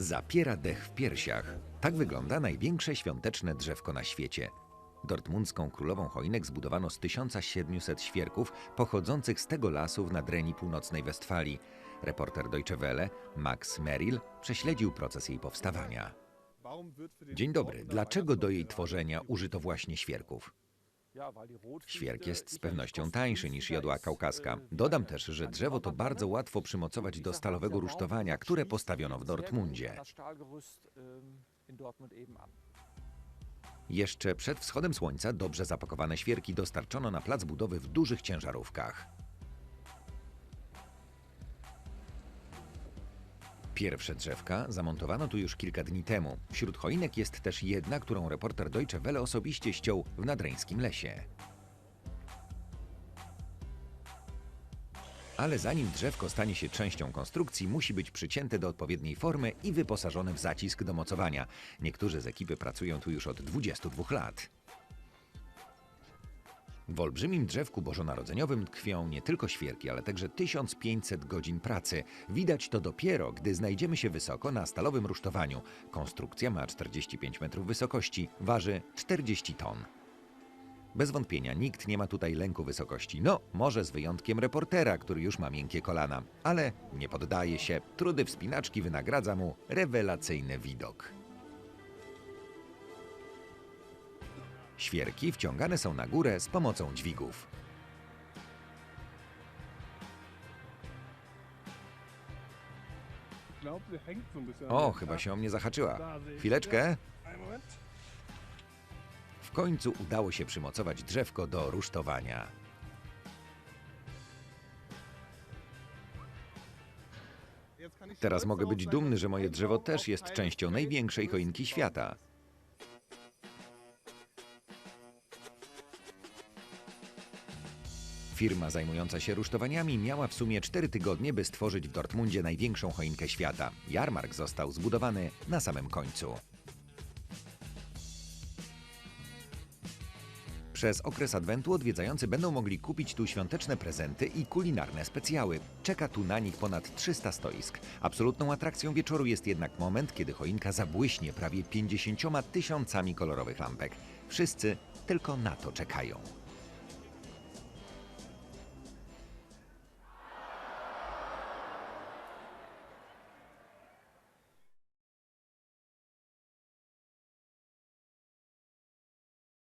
Zapiera dech w piersiach. Tak wygląda największe świąteczne drzewko na świecie. Dortmundzką królową choinek zbudowano z 1700 świerków pochodzących z tego lasu w nadreni północnej Westfalii. Reporter Deutsche Welle, Max Merrill, prześledził proces jej powstawania. Dzień dobry. Dlaczego do jej tworzenia użyto właśnie świerków? Świerk jest z pewnością tańszy niż jodła kaukaska. Dodam też, że drzewo to bardzo łatwo przymocować do stalowego rusztowania, które postawiono w Dortmundzie. Jeszcze przed wschodem słońca dobrze zapakowane świerki dostarczono na plac budowy w dużych ciężarówkach. Pierwsze drzewka zamontowano tu już kilka dni temu. Wśród choinek jest też jedna, którą reporter Deutsche Welle osobiście ściął w nadreńskim lesie. Ale zanim drzewko stanie się częścią konstrukcji, musi być przycięte do odpowiedniej formy i wyposażone w zacisk do mocowania. Niektórzy z ekipy pracują tu już od 22 lat. W olbrzymim drzewku bożonarodzeniowym tkwią nie tylko świerki, ale także 1500 godzin pracy. Widać to dopiero, gdy znajdziemy się wysoko na stalowym rusztowaniu. Konstrukcja ma 45 metrów wysokości, waży 40 ton. Bez wątpienia nikt nie ma tutaj lęku wysokości. No, może z wyjątkiem reportera, który już ma miękkie kolana. Ale nie poddaje się. Trudy wspinaczki wynagradza mu rewelacyjny widok. Świerki wciągane są na górę z pomocą dźwigów. O, chyba się o mnie zahaczyła. Chwileczkę. W końcu udało się przymocować drzewko do rusztowania. Teraz mogę być dumny, że moje drzewo też jest częścią największej choinki świata. Firma zajmująca się rusztowaniami miała w sumie 4 tygodnie, by stworzyć w Dortmundzie największą choinkę świata. Jarmark został zbudowany na samym końcu. Przez okres adwentu odwiedzający będą mogli kupić tu świąteczne prezenty i kulinarne specjały. Czeka tu na nich ponad 300 stoisk. Absolutną atrakcją wieczoru jest jednak moment, kiedy choinka zabłyśnie prawie 50 tysiącami kolorowych lampek. Wszyscy tylko na to czekają.